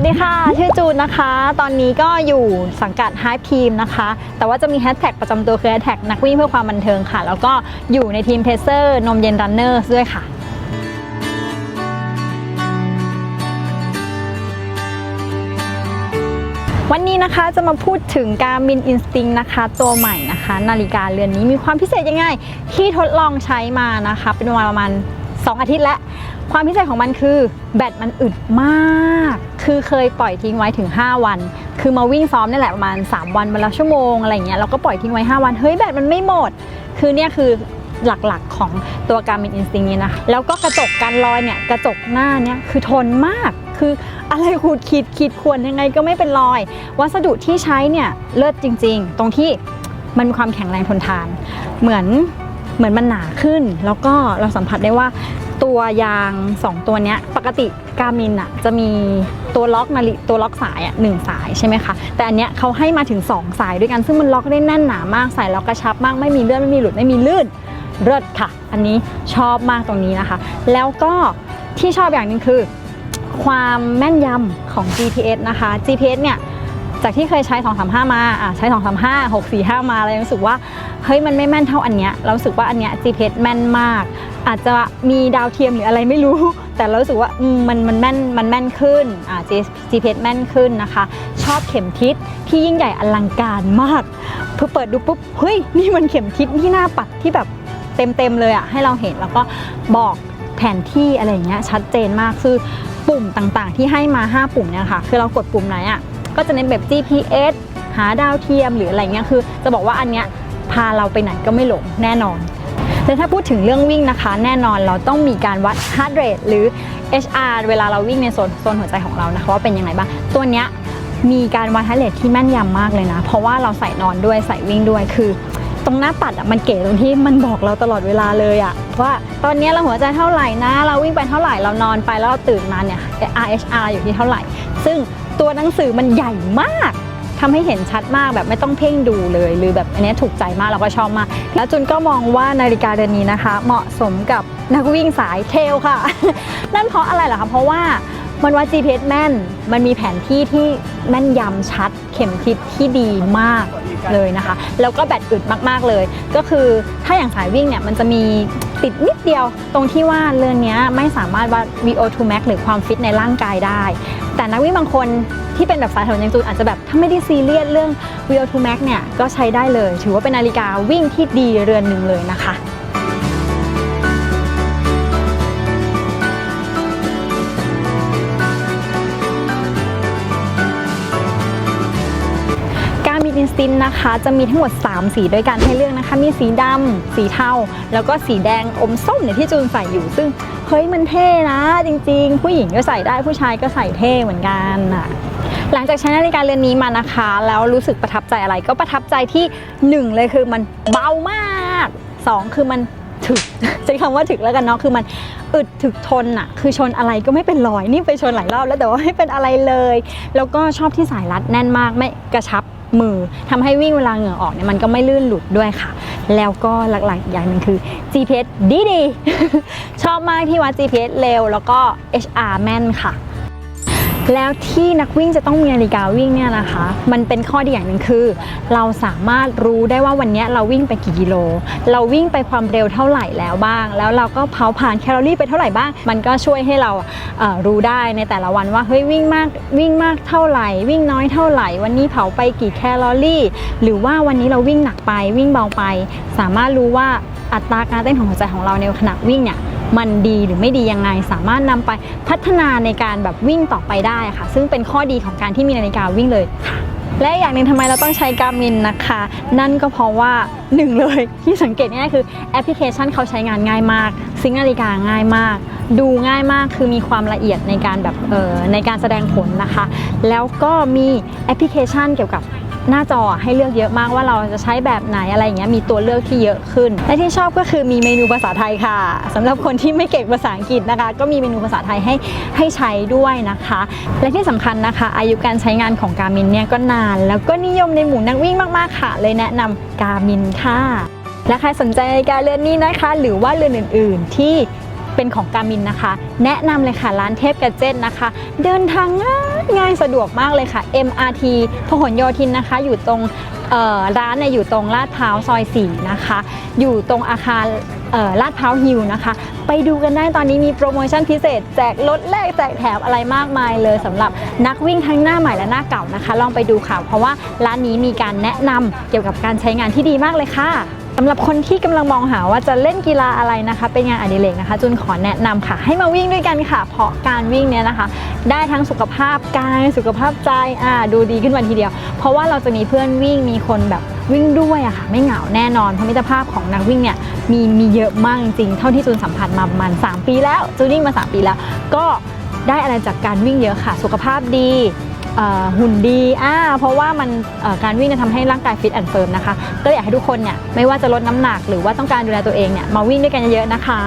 วัสดีค่ะ ชื่อจูนนะคะ ตอนนี้ก็อยู่สังกัด Hype Team นะคะ แต่ว่าจะมีแฮชแท็กประจำตัวคือแฮชแท็กนักวิ่งเพื่อความบันเทิงค่ะ แล้วก็อยู่ในทีมเพเซอร์นมเย็นรันเนอร์ด้วยค่ะวันนี้นะคะจะมาพูดถึง Garmin Instinct นะคะ ตัวใหม่นะคะ นาฬิกาเรือนนี้มีความพิเศษยังไงที่ทดลองใช้มานะคะ เป็นเวลาประมาณ 2 อาทิตย์แล้ว ความพิเศษของมันคือแบตมันอึดมาก คือเคยปล่อยทิ้งไว้ถึง 5 วัน คือมาวิ่งซ้อมนี่แหละประมาณ 3 วันวันละชั่วโมงอะไรเงี้ยเราก็ปล่อยทิ้งไว้ 5 วัน เฮ้ยแบตมันไม่หมด คือเนี่ยคือหลักๆของตัว Garmin Instinct นี้นะคะแล้วก็กระจกกันรอยเนี่ยกระจกหน้าเนี่ยคือทนมาก คืออะไรขูดขีดขีดข่วนยังไงก็ไม่เป็นรอย วัสดุที่ใช้เนี่ยเลิศจริง ๆ ตรงที่มันมีความแข็งแรงทนทาน เหมือนเหมือนมันหนาขึ้น แล้วก็เราสัมผัสได้ว่า ตัวยาง 2 ตัวเนี้ยปกติกามินอะจะมีตัวล็อกนาฬิตัวล็อกสายอะหนึ่งสายใช่ไหมคะแต่อันเนี้ยเขาให้มาถึง 2 สายด้วยกันซึ่งมันล็อกได้แน่นหนามากใส่แล้วกกระชับมากไม่มีเลื่อนไม่มีหลุดไม่มีลื่นเลิศค่ะ อันนี้ชอบมากตรงนี้นะคะ แล้วก็ที่ชอบอย่างหนึงคือ ความแม่นยำของ GPS นะคะ GPS เนี่ย จากที่เคยใช้ 235 มาอะใช้ 235 645 มาแล้วรู้สึกว่าเฮ้ยมันไม่แม่นเท่าอันเนี้ยเรารู้สึกว่าอันเนี้ย GPS แม่นมาก อาจจะมีดาวเทียมหรืออะไรไม่รู้ แต่เรารู้สึกว่ามันมันแม่นมันแม่นขึ้นอ่า GPS แม่นขึ้นนะคะ ชอบเข็มทิศที่ยิ่งใหญ่อลังการมากพอเปิดดูปุ๊บเฮ้ยนี่มันเข็มทิศที่หน้าปัดที่แบบเต็มๆเลยอะให้เราเห็นแล้วก็บอกแผนที่อะไรอย่างเงี้ยชัดเจนมากคือปุ่มต่างๆ ที่ให้มา 5 ปุ่มเนี่ยค่ะ คือเรากดปุ่มไหนอะ ก็จะเน้นแบบ GPS หาดาวเทียมหรืออะไรเงี้ยคือ จะบอกว่าอันเนี้ยพาเราไปไหนก็ไม่หลงแน่นอนและถ้าพูดถึงเรื่องวิ่งนะคะ แน่นอนเราต้องมีการวัด heart rate หรือ HR เวลาเราวิ่งในโซนโซนหัวใจของเรานะคะว่าเป็นยังไงบ้างตัวเนี้ยมีการวัด heart rate ที่แม่นยำมากเลยนะ เพราะว่าเราใส่นอนด้วยใส่วิ่งด้วยคือตรงหน้าปัดอะมันเก๋ตรงที่มันบอกเราตลอดเวลาเลยอะว่าตอนเนี้ยเราหัวใจเท่าไหร่นะ เราวิ่งไปเท่าไหร่เรานอนไปแล้วเราตื่นมาเนี่ย RHR อยู่ที่เท่าไหร่ ซึ่ง ตัวหนังสือมันใหญ่มากทำให้เห็นชัดมากแบบไม่ต้องเพ่งดูเลย หรือแบบอันนี้ถูกใจมากเราก็ชอบมาก แล้วจุนก็มองว่านาฬิกาเรือนนี้นะคะ เหมาะสมกับนักวิ่งสายเทลค่ะ นั่นเพราะอะไรเหรอคะเพราะว่ามันวัด GPS แม่น มันมีแผนที่ที่แม่นยำชัด เข็มทิศที่ดีมากเลยนะคะ แล้วก็แบตอึดมากๆเลย ก็คือถ้าอย่างสายวิ่งเนี่ยมันจะมี ติดนิดเดียว ตรงที่ว่าเรือนนี้ไม่สามารถวัด VO2 max หรือความฟิตในร่างกายได้ แต่นักวิ่งบางคนที่เป็นแบบสายถนนยังจูนอาจจะแบบถ้าไม่ได้ซีเรียสเรื่อง VO2 max เนี่ยก็ใช้ได้เลย ถือว่าเป็นนาฬิกาวิ่งที่ดีเรือนหนึ่งเลยนะคะ การมีอินนะคะ จะมีทั้งหมด 3 สีด้วยกันให้เลือกนะคะ มีสีดำสีเทา แล้วก็สีแดงอมส้มเนี่ยที่จูนใส่อยู่ ซึ่งเฮ้ยมันเท่นะ จริง ๆ ผู้หญิงก็ใส่ได้ผู้ชายก็ใส่เท่เหมือนกันอะหลังจากใช้นาฬิกาเรือนนี้มานะคะ แล้วรู้สึกประทับใจอะไรก็ประทับใจที่ 1 เลยคือมันเบามาก 2 คือมันถึกใช้คำว่าถึกแล้วกันเนาะคือมันอึดถึกทนอะคือชนอะไรก็ไม่เป็นรอยนี่ไปชนหลายรอบแล้วแต่ว่าไม่เป็นอะไรเลย แล้วก็ชอบที่สายรัดแน่นมากไม่กระชับ มือทำให้วิ่งเวลาเหงื่อออกเนี่ยมันก็ไม่ลื่นหลุดด้วยค่ะ แล้วก็หลักๆ อย่างหนึ่งคือ GPS ดีดีชอบมากที่วัด GPS เร็วแล้วก็ HR แม่นค่ะ แล้วที่นักวิ่งจะต้องมีนาฬิกาวิ่งเนี่ยนะคะ มันเป็นข้อดีอย่างหนึ่งคือ เราสามารถรู้ได้ว่าวันนี้เราวิ่งไปกี่กิโล เราวิ่งไปความเร็วเท่าไหร่แล้วบ้าง แล้วเราก็เผาผ่านแคลอรี่ไปเท่าไหร่บ้าง มันก็ช่วยให้เราเรู้ได้ในแต่ละวันว่าเฮ้ยวิ่งมากวิ่งมากเท่าไหร่ วิ่งน้อยเท่าไหร่ วันนี้เผาไปกี่แคลอรี่ หรือว่าวันนี้เราวิ่งหนักไปวิ่งเบาไป สามารถรู้ว่าอัตราการเต้นของหัวใจของเราในขณะวิ่งเนี่ย มันดีหรือไม่ดียังไง สามารถนำไปพัฒนาในการแบบวิ่งต่อไปได้ค่ะ ซึ่งเป็นข้อดีของการที่มีนาฬิกาวิ่งเลยค่ะและอย่างหนึ่งทำไมเราต้องใช้การมินนะคะ นั่นก็เพราะว่าหนึ่งเลยที่สังเกตง่ายคือแอปพลิเคชันเขาใช้งานง่ายมาก ซิงนาฬิกาง่ายมาก ดูง่ายมากคือมีความละเอียดในการแบบเออในการแสดงผลนะคะ แล้วก็มีแอปพลิเคชันเกี่ยวกับ หน้าจอให้เลือกเยอะมากว่าเราจะใช้แบบไหนอะไรอย่างเงี้ยมีตัวเลือกที่เยอะขึ้น และที่ชอบก็คือมีเมนูภาษาไทยค่ะสำหรับคนที่ไม่เก่งภาษาอังกฤษนะคะ ก็มีเมนูภาษาไทยให้ให้ใช้ด้วยนะคะ และที่สำคัญนะคะ อายุการใช้งานของการมินเนี่ยก็นาน แล้วก็นิยมในหมู่นักวิ่งมากๆค่ะ เลยแนะนำการมินค่ะและใครสนใจนาฬิกาเรือนนี้นะคะ หรือว่าเรือนอื่น ๆ ที่ เป็นของกามินนะคะ แนะนำเลยค่ะร้านเทพกระเจ็ตนะคะ เดินทางง่ายง่ายสะดวกมากเลยค่ะ MRT พหลโยธินนะคะ อยู่ตรงร้านเนี่ยอยู่ตรงลาดพร้าวซอย4นะคะ อยู่ตรงอาคารลาดพร้าวฮิลนะคะ ไปดูกันได้ตอนนี้มีโปรโมชั่นพิเศษ แจกลดแลกแจกแถมอะไรมากมายเลยสำหรับนักวิ่งทั้งหน้าใหม่และหน้าเก่านะคะ ลองไปดูค่ะ เพราะว่าร้านนี้มีการแนะนำเกี่ยวกับการใช้งานที่ดีมากเลยค่ะ สำหรับคนที่กำลังมองหาว่าจะเล่นกีฬาอะไรนะคะ เป็นงานอดิเรกนะคะ จุนขอแนะนำค่ะ ให้มาวิ่งด้วยกันค่ะ เพราะการวิ่งเนี่ยนะคะ ได้ทั้งสุขภาพกายสุขภาพใจอ่าดูดีขึ้นวันทีเดียว เพราะว่าเราจะมีเพื่อนวิ่งมีคนแบบวิ่งด้วยอะค่ะ ไม่เหงาแน่นอนเพราะมิตรภาพของนักวิ่งเนี่ยมีมีเยอะมากจริงๆเท่าที่จูนสัมผัสมาประมาณ3ปีแล้วจูนวิ่งมา 3 ปีแล้ว ก็ได้อะไรจากการวิ่งเยอะค่ะ สุขภาพดี หุ่นดีอ่าเพราะว่ามันการวิ่งเนี่ยทำให้ร่างกายฟิตแอนด์เฟิร์มนะคะ ก็อยากให้ทุกคนเนี่ยไม่ว่าจะลดน้ำหนักหรือว่าต้องการดูแลตัวเองเนี่ยมาวิ่งด้วยกันเยอะๆนะคะ